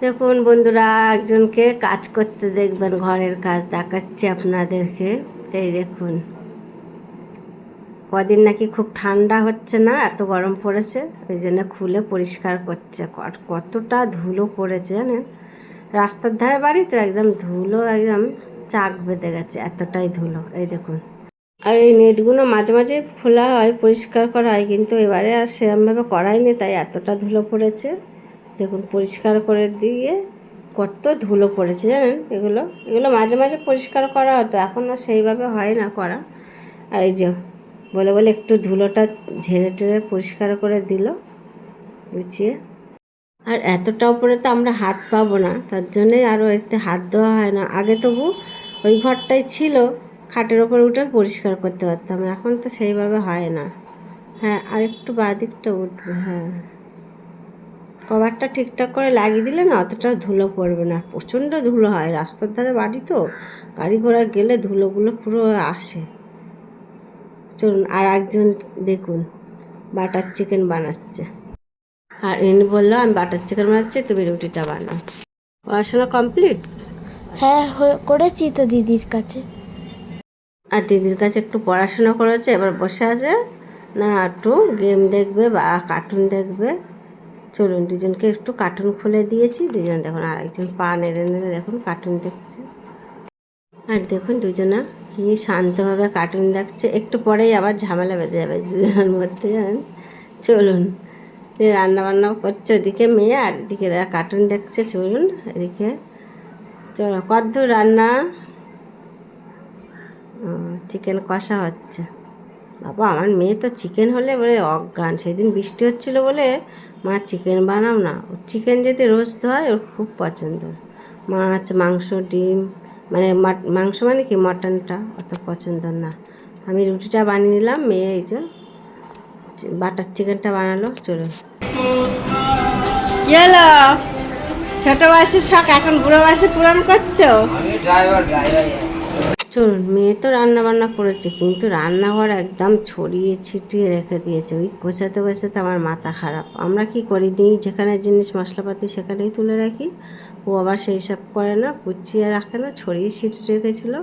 দেখুন বন্ধুরা, একজনকে কাজ করতে দেখবেন, ঘরের কাজ দেখাচ্ছে আপনাদেরকে। এই দেখুন, কদিন নাকি খুব ঠান্ডা হচ্ছে না, এত গরম পড়েছে ওই জন্য খুলে পরিষ্কার করছে। কত- কতটা ধুলো পড়েছে জানেন? রাস্তার ধারে বাড়ি তো একদম ধুলো একদম চাক বেঁধে গেছে, এতটাই ধুলো। এই দেখুন, আর এই নেটগুলো মাঝে মাঝে খোলা হয়, পরিষ্কার করা হয়, কিন্তু এবারে আর সেরমভাবে করাইনি তাই এতটা ধুলো পড়েছে। দেখুন, পরিষ্কার করে দিয়ে কত ধুলো পড়েছে, জানেন? এগুলো এগুলো মাঝে মাঝে পরিষ্কার করা হতো, এখন আর সেইভাবে হয় না করা। আর এই যে বলে বলে একটু ধুলোটা ঝেড়ে টেড়ে পরিষ্কার করে দিল, গুছিয়ে। আর এতটা উপরে তো আমরা হাত পাবো না, তার জন্যই আরও এতে হাত দেওয়া হয় না। আগে তবু ওই ঘরটাই ছিল, খাটের ওপর উঠে পরিষ্কার করতে পারতাম, এখন তো সেইভাবে হয় না। হ্যাঁ আর একটু বাদিকটা উঠবে হ্যাঁ। কভারটা ঠিকঠাক করে লাগিয়ে দিলে না অতটা ধুলো পড়বে না। প্রচণ্ড ধুলো হয় রাস্তার ধারে বাড়ি তো গাড়ি ঘোড়া গেলে ধুলোগুলো পুরো আসে। চলুন আর একজন দেখুন বাটার চিকেন বানাচ্ছে। আর ইনি বলল আমি বাটার চিকেন বানাচ্ছি তুমি রুটিটা বানাও। পড়াশোনা কমপ্লিট? হ্যাঁ হয়ে- করেছি তো দিদির কাছে। আর দিদির কাছে একটু পড়াশোনা করেছে এবার বসে আছে। না একটু গেম দেখবে বা কার্টুন দেখবে। চলুন, দুজনকে একটু কার্টুন খুলে দিয়েছি। দুজন দেখুন আর একজন পা নেড়ে নেড়ে দেখুন কার্টুন দেখছে। আর দেখুন, দুজনা কি শান্তভাবে কার্টুন দেখছে। একটু পরেই আবার ঝামেলা বেঁধে যাবে দুজনের মধ্যে, জানেন? চলুন, যে রান্না বান্না করছে ওদিকে মেয়ে, আর এদিকে কার্টুন দেখছে, চলুন এদিকে। চলো, কদ্দূর রান্না। চিকেন কষা হচ্ছে। বাবা আমার মেয়ে তো চিকেন হলে বলে অজ্ঞান। সেদিন বৃষ্টি হচ্ছিল বলে মা চিকেন বানাও না। ওর চিকেন যদি রোস্ট হয় ওর খুব পছন্দ। মাছ মাংস ডিম মানে মাট- মাংস মানে কি? মটনটা অত পছন্দ না। আমি রুটিটা বানিয়ে নিলাম মেয়ে এই যে বাটার চিকেনটা বানালো চলুন কি হলো? ছোট বয়সের শখ এখন বুড়ো বয়সে পূরণ করছ? চলুন, মেয়ে তো রান্না বান্না করেছে, কিন্তু রান্নাঘর একদম ছড়িয়ে ছিটিয়ে রেখে দিয়েছে। ওই গোছাতে গোছাতে আমার মাথা খারাপ। আমরা কি করি? নিই, যেখানে জিনিস, মশলাপাতি সেখানেই তুলে রাখি। ও আবার সেই সব করে না, গুছিয়ে রাখে না, ছড়িয়ে ছিটিয়ে রেখেছিলো।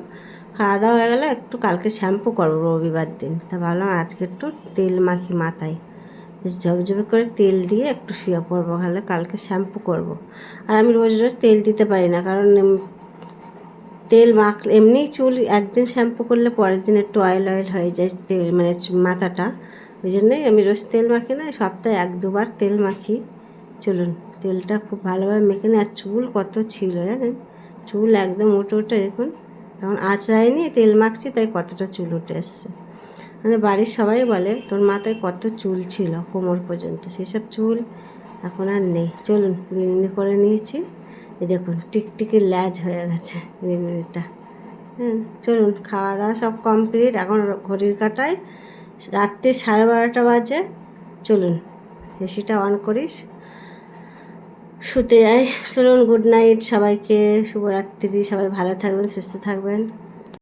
খাওয়া দাওয়া হয়ে গেলে একটু কালকে শ্যাম্পু করব রবিবার দিন। তা ভাবলাম আজকে একটু তেল মাখি মাথায়। বেশ ঝপঝপে করে তেল দিয়ে একটু শুয়ে পড়ব, তাহলে কালকে শ্যাম্পু করব। আর আমি রোজ রোজ তেল দিতে পারি না, কারণ তেল মাখলে এমনিই চুল একদিন শ্যাম্পু করলে পরের দিন একটু অয়েল অয়েল হয়ে যায় তেল মানে মাথাটা। ওই জন্যই আমি রোজ তেল মাখি না সপ্তাহে এক দুবার তেল মাখি। চলুন, তেলটা খুব ভালোভাবে মেখে নিই। আর চুল কত ছিল জানেন? চুল একদম উঠে উঠে দেখুন। এখন আঁচড়ায়নি তেল মাখছি, তাই কতটা চুল উঠে এসছে। মানে বাড়ির সবাই বলে, তোর মাথায় কত চুল ছিল কোমর পর্যন্ত? সেসব চুল এখন আর নেই। চলুন বিনুনি করে নিয়েছি। এই দেখুন টিকটিকি ল্যাজ হয়ে গেছে বিনুনিটা হ্যাঁ চলুন খাওয়া দাওয়া সব কমপ্লিট। এখন ঘড়ির কাটায় রাত্রি সাড়ে বারোটা বাজে। চলুন, এসিটা অন করিস শুতে যাই। চলুন, গুড নাইট সবাইকে। শুভরাত্রি। সবাই ভালো থাকবেন, সুস্থ থাকবেন।